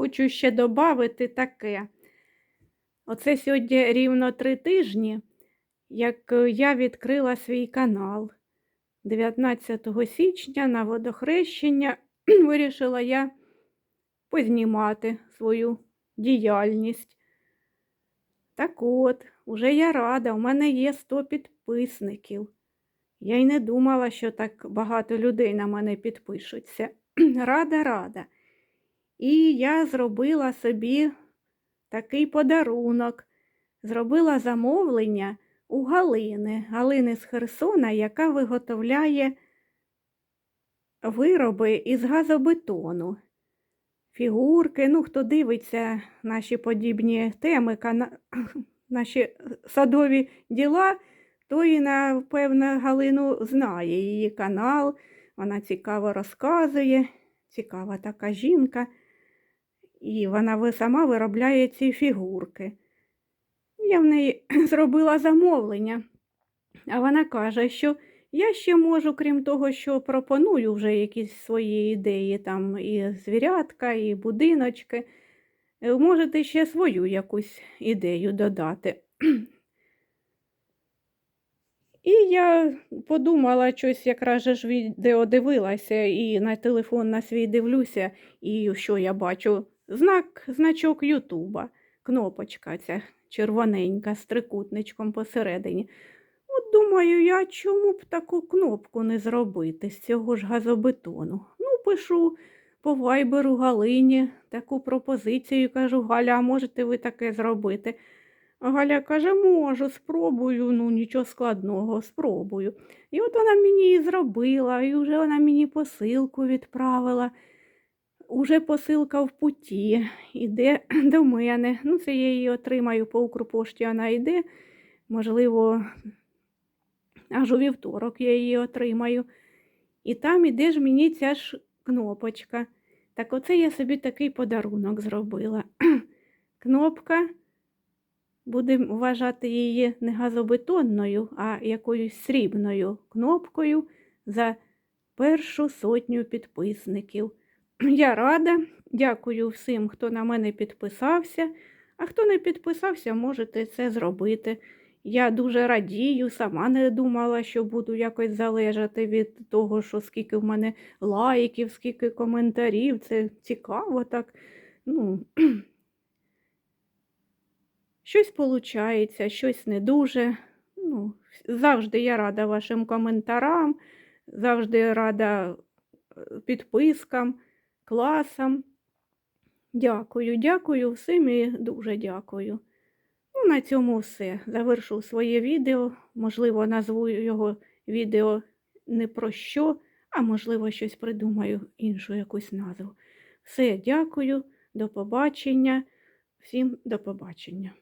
хочу ще додати таке. Оце сьогодні рівно три тижні, як е, я відкрила свій канал. 19 січня на водохрещення вирішила я познімати свою діяльність. Так от, уже я рада, у мене є 100 підписників. Я й не думала, що так багато людей на мене підпишуться. Рада, рада. І я зробила собі такий подарунок. Зробила замовлення у Галини, Галини з Херсона, яка виготовляє вироби із газобетону. Фігурки, ну, хто дивиться наші подібні теми, наші садові діла, той, напевно, Галину знає її канал. Вона цікаво розказує, цікава така жінка. І вона сама виробляє ці фігурки. Я в неї зробила замовлення, а вона каже, що я ще можу, крім того, що пропоную вже якісь свої ідеї, там і звірятка, і будиночки. е, Можете ще свою якусь ідею додати. І я подумала, щось якраз ж відео дивилася, і на телефон на свій дивлюся, і що я бачу? Знак, значок Ютуба, кнопочка ця червоненька з трикутничком посередині. От думаю, я чому б таку кнопку не зробити з цього ж газобетону? Ну, пишу по вайберу Галині таку пропозицію, кажу, Галя, а можете ви таке зробити? Галя каже, можу, спробую, ну нічого складного, спробую. І от вона мені і зробила, і вже вона мені посилку відправила. Уже посилка в путі, іде до мене. Ну, це я її отримаю по Укрпошті, вона йде. Можливо, аж у вівторок я її отримаю. І там іде ж мені ця ж кнопочка. Так оце я собі такий подарунок зробила. Кнопка, будемо вважати її не газобетонною, а якоюсь срібною кнопкою за першу сотню підписників. Я рада, дякую всім, хто на мене підписався. А хто не підписався, можете це зробити. Я дуже радію, сама не думала, що буду якось залежати від того, що скільки в мене лайків, скільки коментарів. Це цікаво так. Ну, щось виходить, щось не дуже. Ну, завжди я рада вашим коментарам, завжди рада е, підпискам, класам. Дякую, дякую всім і дуже дякую. Ну, на цьому все. Завершу своє відео. Можливо, назву його відео не про що, а можливо, щось придумаю, іншу якусь назву. Все, дякую, до побачення. Всім до побачення.